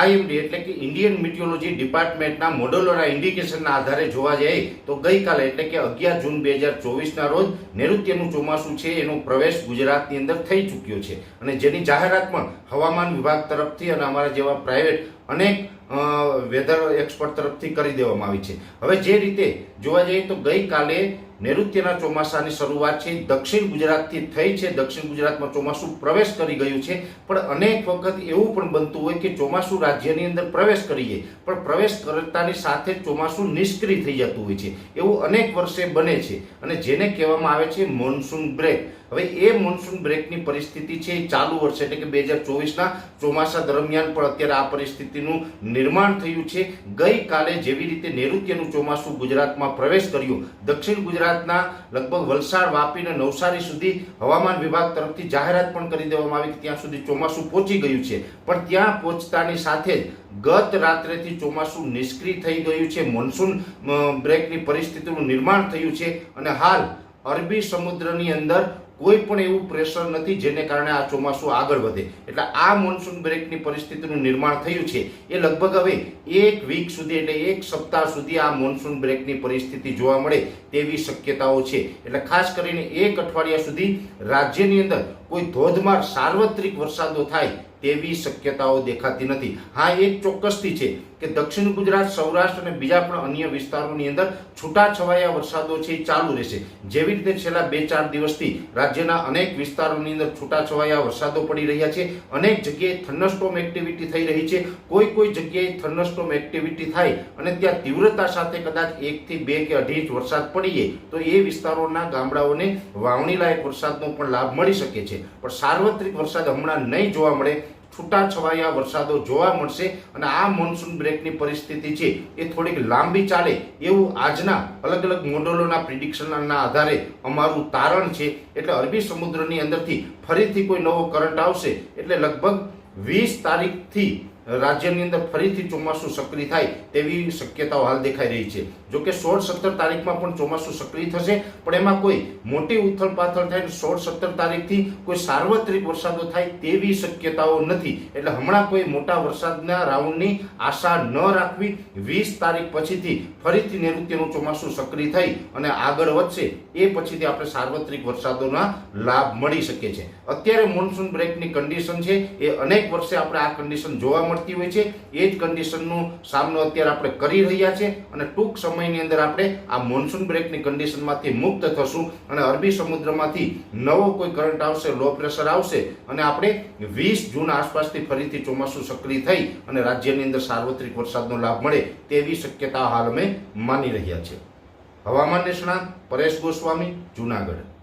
IMD એટલે કે Indian meteorology ડિપાર્ટમેન્ટના મોડેલોના ઇન્ડિકેશનના આધારે જોવા જઈએ તો ગઈકાલે એટલે કે અગિયાર જૂન બે હજાર ચોવીસના રોજ નૈઋત્યનું ચોમાસું છે, એનો પ્રવેશ ગુજરાતની અંદર થઈ ચૂક્યો છે. અને જેની જાહેરાત પણ હવામાન વિભાગ તરફથી અને અમારા જેવા પ્રાઇવેટ અનેક વેધર એક્સપર્ટ તરફથી કરી દેવામાં આવી છે. હવે જે રીતે જોવા જઈએ તો ગઈકાલે નૈઋત્યના ચોમાસાની શરૂઆત છે, દક્ષિણ ગુજરાતથી થઈ છે, દક્ષિણ ગુજરાતમાં ચોમાસું પ્રવેશ કરી ગયું છે, પણ અનેક વખત એવું પણ બનતું હોય કે ચોમાસું રાજ્યની અંદર પ્રવેશ કરીએ, પણ પ્રવેશ કરતાની સાથે ચોમાસું નિષ્ક્રિય થઈ જતું હોય છે. એવું અનેક વર્ષે બને છે અને જેને કહેવામાં આવે છે મોન્સૂન બ્રેક હવે એ મોન્સૂન બ્રેકની પરિસ્થિતિ છે એ ચાલુ વર્ષે, એટલે કે બે હજાર ચોવીસના ચોમાસા દરમિયાન પણ અત્યારે આ પરિસ્થિતિનું નિર્માણ થયું છે. ગઈકાલે જેવી રીતે નૈઋત્યનું ચોમાસું ગુજરાતમાં પ્રવેશ કર્યું, દક્ષિણ ગુજરાતના લગભગ વલસાડ, વાપી અને નવસારી સુધી હવામાન વિભાગ તરફથી જાહેરાત પણ કરી દેવામાં આવી કે ત્યાં સુધી ચોમાસું પહોંચી ગયું છે. પણ ત્યાં પહોંચતાની સાથે જ ગત રાત્રેથી ચોમાસું નિષ્ક્રિય થઈ ગયું છે. મોન્સૂન બ્રેકની પરિસ્થિતિનું નિર્માણ થયું છે. અને હાલ અરબી સમુદ્રની અંદર કોઈ પણ એવું પ્રેશર નથી જેને કારણે આ ચોમાસું આગળ વધે. એટલે આ મોન્સૂન બ્રેકની પરિસ્થિતિનું નિર્માણ થયું છે. એ લગભગ હવે એક વીક સુધી એટલે એક સપ્તાહ સુધી આ મોન્સૂન બ્રેકની પરિસ્થિતિ જોવા મળે તેવી શક્યતાઓ છે. એટલે ખાસ કરીને એક અઠવાડિયા સુધી રાજ્યની અંદર કોઈ ધોધમાર સાર્વત્રિક વરસાદો થાય તેવી શક્યતાઓ દેખાતી નથી. હા એક ચોક્કસથી છે કે દક્ષિણ ગુજરાત, સૌરાષ્ટ્ર અને બીજા પણ અન્ય વિસ્તારોની અંદર છૂટાછવાયા વરસાદો છે એ ચાલુ રહેશે. જેવી રીતે છેલ્લા બે ચાર દિવસથી રાજ્યના અનેક વિસ્તારોની અંદર છૂટાછવાયા વરસાદો પડી રહ્યા છે. અનેક જગ્યાએ થન્નસ્ટોમ એક્ટિવિટી થઈ રહી છે. કોઈ કોઈ જગ્યાએ થન્નસ્ટોમ એક્ટિવિટી થાય અને ત્યાં તીવ્રતા સાથે કદાચ એકથી બે કે અઢી ઇંચ વરસાદ પડીએ તો એ વિસ્તારોના ગામડાઓને વાવણી લાયક વરસાદનો પણ લાભ મળી શકે છે. પણ સાર્વત્રિક વરસાદ હમણાં નહીં જોવા મળે છૂટાછવાયા વરસાદો જોવા મળશે અને આ મોન્સૂન બ્રેકની પરિસ્થિતિ છે એ થોડીક લાંબી ચાલે એવું આજના અલગ અલગ મોડલોના પ્રિડિક્શનના આધારે અમારું તારણ છે. એટલે અરબી સમુદ્રની અંદરથી ફરીથી કોઈ નવો કરંટ આવશે. એટલે લગભગ વીસ તારીખથી રાજ્યની અંદર ફરીથી ચોમાસું સક્રિય થાય તેવી શક્યતાઓ હાલ દેખાઈ રહી છે. જો કે સોળ સત્તર તારીખમાં પણ ચોમાસું સક્રિય થશે, પણ એમાં કોઈ મોટી ઉથલ પાથલ થાય સોળ સત્તર તારીખથી કોઈ સાર્વત્રિક વરસાદો થાય તેવી શક્યતાઓ નથી. એટલે હમણાં કોઈ મોટા વરસાદના રાઉન્ડની આશા ન રાખવી વીસ તારીખ પછીથી ફરીથી નૈઋત્યનું ચોમાસું સક્રિય થઈ અને આગળ વધશે એ પછીથી આપણે સાર્વત્રિક વરસાદોના લાભ મળી શકે છે. અત્યારે મોન્સૂન બ્રેકની કન્ડિશન છે એ અનેક વર્ષે આપણે આ કન્ડિશન જોવા મળતી હોય છે, એ જ કન્ડિશનનો સામનો અત્યારે આપણે કરી રહ્યા છે અને ટૂંક સમયની અંદર આપણે આ મોન્સૂન બ્રેકની કન્ડિશનમાંથી મુક્ત થશું અને અરબી સમુદ્રમાંથી નવો કોઈ કરંટ આવશે લો પ્રેશર આવશે અને આપણે વીસ જૂન આસપાસથી ફરીથી ચોમાસું સક્રિય થઈ અને રાજ્યની અંદર સાર્વત્રિક વરસાદનો લાભ મળે તેવી શક્યતા હાલ અમે માની રહ્યા છે હવામાન નિષ્ણાત પરેશ ગોસ્વામી, જુનાગઢ.